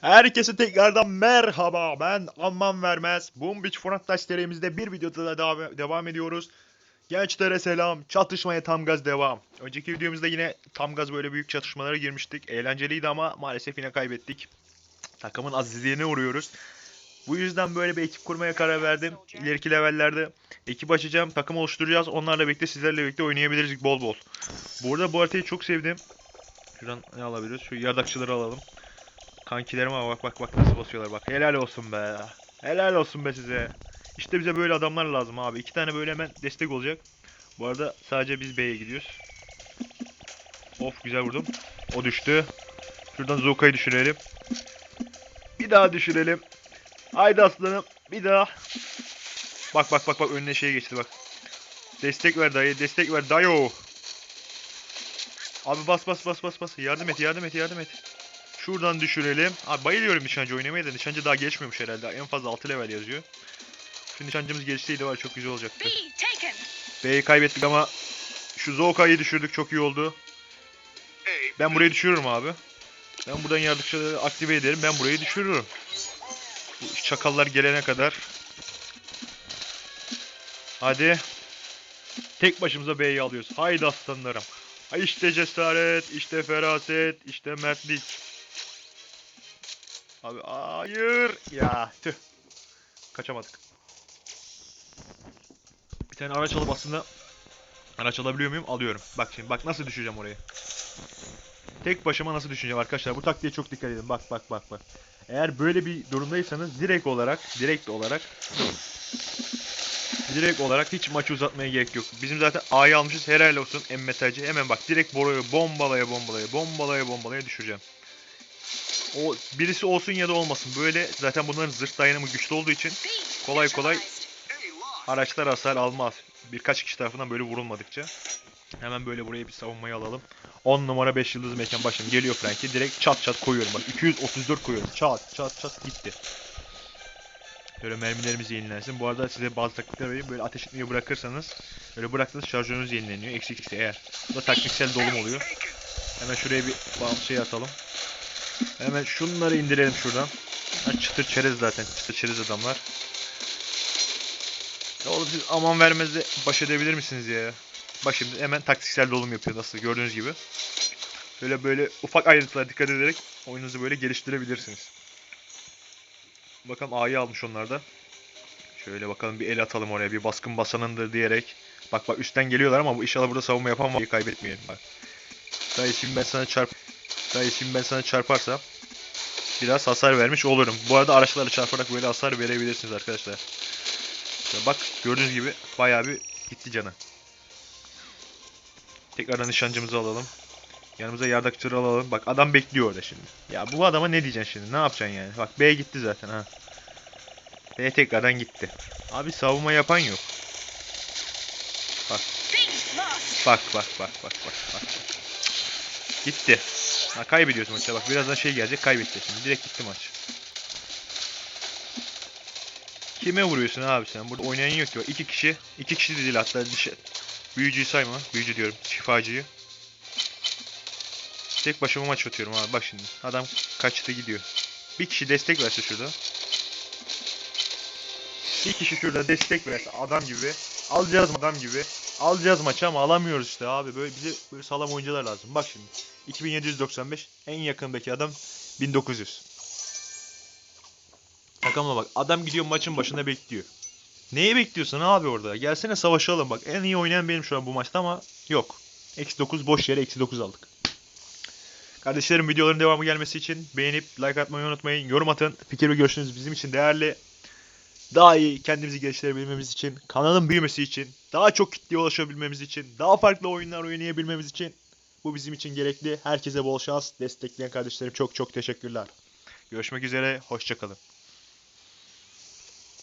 Herkese tekrardan merhaba. Ben Amman Vermez. Boom Beach Frontaş serimizde bir videoda da devam, devam ediyoruz. Gençlere selam. Çatışmaya tam gaz devam. Önceki videomuzda yine tam gaz böyle büyük çatışmalara girmiştik. Eğlenceliydi ama maalesef yine kaybettik. Takımın azizliğine uğruyoruz. Bu yüzden böyle bir ekip kurmaya karar verdim. İleriki levellerde ekip açacağım, takım oluşturacağız. Onlarla birlikte sizlerle birlikte oynayabiliriz bol bol. Burada bu haritayı çok sevdim. Şuradan ne alabiliriz? Şu yardakçıları alalım. Kankilerime bak bak bak nasıl basıyorlar bak. Helal olsun be. Helal olsun be size. İşte bize böyle adamlar lazım abi. İki tane böyle hemen destek olacak. Bu arada sadece biz B'ye gidiyoruz. Of güzel vurdum. O düştü. Şuradan Zoka'yı düşürelim. Bir daha düşürelim. Haydi aslanım. Bir daha. Bak bak bak bak önüne şey geçti bak. Destek ver dayı. Destek ver dayo. Abi bas bas bas bas bas. Yardım et yardım et yardım et. Şuradan düşürelim. Abi bayılıyorum nişancı oynamaya da nişancı daha geçmemiş herhalde. En fazla 6 level yazıyor. Şu nişancımız geçseydi var çok güzel olacaktı. B'yi kaybettik ama şu Zoka'yı düşürdük çok iyi oldu. Ben burayı düşürürüm abi. Ben buradan yardımcıları aktive ederim. Ben burayı düşürürüm. Bu çakallar gelene kadar. Hadi. Tek başımıza B'yi alıyoruz. Haydi aslanlarım. İşte cesaret, işte feraset, işte mertlik. Abi hayır. Ya tüh. Kaçamadık. Bir tane araç alıp aslında araç alabiliyor muyum? Alıyorum. Bak şimdi bak nasıl düşeceğim oraya. Tek başıma nasıl düşeceğim arkadaşlar. Bu taktiğe çok dikkat edin. Bak bak bak bak. Eğer böyle bir durumdaysanız direkt olarak direkt olarak direkt olarak hiç maçı uzatmaya gerek yok. Bizim zaten A'yı almışız. Helal olsun emmetacı. Hemen bak direkt Boro'yu bombalaya bombalaya bombalaya bombalaya düşüreceğim. O birisi olsun ya da olmasın. Böyle zaten bunların zırh dayanımı güçlü olduğu için Kolay kolay araçlar hasar almaz. Birkaç kişi tarafından böyle vurulmadıkça. Hemen böyle buraya bir savunmayı alalım. 10 numara 5 yıldız mekan başım geliyor Frankie. Direkt çat çat koyuyorum bak. 234 koyuyorum. Çat çat çat gitti. Böyle mermilerimiz yenilensin. Bu arada size bazı taktikler vereyim. Böyle ateş etmeyi bırakırsanız böyle bıraktığınız şarjörünüz yenileniyor. Eksik ise eğer. Bu da taktiksel dolum oluyor. Hemen şuraya bir bam şey atalım. Hemen şunları indirelim şuradan. Çıtır çerez zaten. Çıtır çerez adamlar. Ya oğlum siz aman vermezle baş edebilir misiniz ya? Bak şimdi hemen taktiksel dolum yapıyor nasıl gördüğünüz gibi. Böyle böyle ufak ayrıntılara dikkat ederek oyununuzu böyle geliştirebilirsiniz. Bakalım A'yı almış onlar da. Şöyle bakalım bir el atalım oraya bir baskın basanındır diyerek. Bak bak üstten geliyorlar ama inşallah burada savunma yapan var. Kaybetmeyelim bak. Dayı şimdi ben sana çarp... Dayı şimdi ben sana çarparsam biraz hasar vermiş olurum. Bu arada araçları çarparak böyle hasar verebilirsiniz arkadaşlar. Ya bak gördüğünüz gibi bayağı bir gitti canı. Tekrardan nişancımızı alalım. Yanımıza yardakçıları alalım. Bak adam bekliyor orada şimdi. Ya bu adama ne diyeceksin şimdi? Ne yapacaksın yani? Bak B gitti zaten ha. B tekrardan gitti. Abi savunma yapan yok. B lost. Bak bak bak bak bak bak. Gitti. Ha kaybediyorsun maçta bak birazdan şey gelecek kaybetti. Direkt gitti maç. Kime vuruyorsun abi sen? Burada oynayan yok ki. Bak, iki kişi. iki kişi de değil hatta dişi. Büyücüyü sayma. Büyücü diyorum. Şifacıyı. Tek başıma maç atıyorum abi. Bak şimdi. Adam kaçtı gidiyor. Bir kişi destek verse şurada. Bir kişi şurada destek verse adam gibi. Alacağız adam gibi. Alacağız maçı ama alamıyoruz işte abi. Böyle bize böyle sağlam oyuncular lazım. Bak şimdi. 2795 en yakındaki adam 1900. Takımla bak. Adam gidiyor maçın başında bekliyor. Neyi bekliyorsun abi orada? Gelsene savaşalım bak. En iyi oynayan benim şu an bu maçta ama yok. Eksi 9 boş yere eksi 9 aldık. Kardeşlerim videoların devamı gelmesi için beğenip like atmayı unutmayın. Yorum atın. Fikir ve görüşleriniz bizim için değerli. Daha iyi kendimizi geliştirebilmemiz için, kanalın büyümesi için, daha çok kitleye ulaşabilmemiz için, daha farklı oyunlar oynayabilmemiz için bu bizim için gerekli. Herkese bol şans. Destekleyen kardeşlerim çok çok teşekkürler. Görüşmek üzere. Hoşçakalın.